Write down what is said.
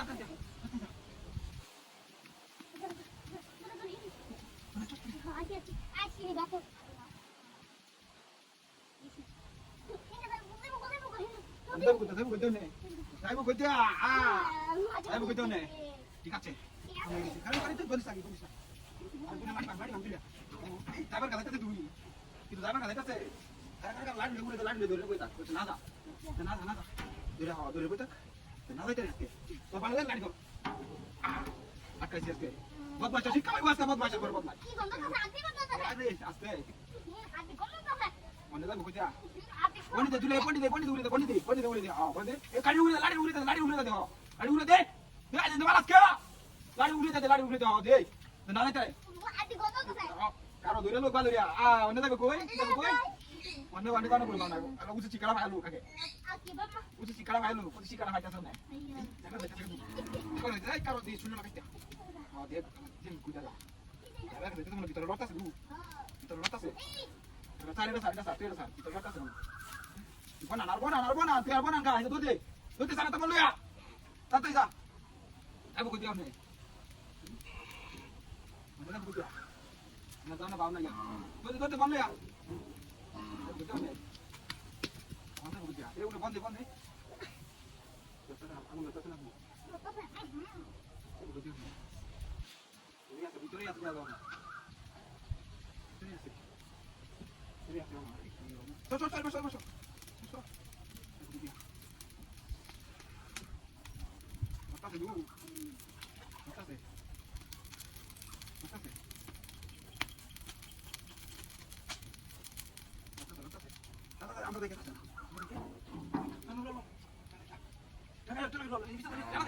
থাকে আজকে দেখো দেব কইতে দেব কইতে নে যাইবো কইতে আ যাইবো নে ঠিক আছে খালি খালি তুই বলিস আগে বলিস যাবার কথা তুই কিন্তু যাবার কথা কাকা কাকা লাড়ি লেগুরে কইতা না দা না না দা দূরে হাওয়া দূরে কইতা না যাইতে আজকে তো পালে লাড়ি কর আকাশি আজকে বদমাশ শিক্ষা পাইবো আজকে বদমাশ করব তো আরে আজকে মনে উড়ে দে হ্যাঁ পন্ডিতে এ কাড়ি উড়ে লাড়ি উড়ে দে লাড়ি উড়ে দে হ্যাঁ লাড়ি উড়ে দে দে আজ দেবালাস কে লাড়ি উড়ে দে লাড়ি উড়ে দে হ্যাঁ দে না না তাই আজকে গন্ধ তো কারও ধরে লোক বালুরিয়া আ অন্য যাবে কই যাবে কই অন্য অন্য কারও বলবা না আলো উচি চিকারা ভাইলু কাকে উচি চিকারা ভাইলু উচি চিকারা ভাইতাছ না দেখা কোন যাই কারও দি শুনে লাগাইতে হ্যাঁ দে দিন কুদালা দেখা যাচ্ছে তোমার ভিতরে লতাছে দু ভিতরে লতাছে সাড়ে সাড়ে সাড়ে সাড়ে সাড়ে ভিতরে লতাছে Buona, buona, buona, buona, buona, guys. Tutti, tutti sana teman lu ya. Santai sa. Ayo buku dia nih. Mana buku dia? Nah, sana bawah ya. Tutti, tutti bawah ya. Buku dia nih. Mana buku dia? Eh, udah bande, bande. Aku nggak tahu kenapa. Buku dia nih. Ini ya, sebetulnya ya sudah lama. Ini ya sih. Ini ya sih. Masuk, masuk, masuk, masuk. Matase dulu. Matase. Matase. Matase, matase. Matase, আমরা দেখে আসেন। আমরা দেখে? আমরা দেখে? Jangan, jangan, jangan, jangan, bisa tadi, jangan, jangan, jangan.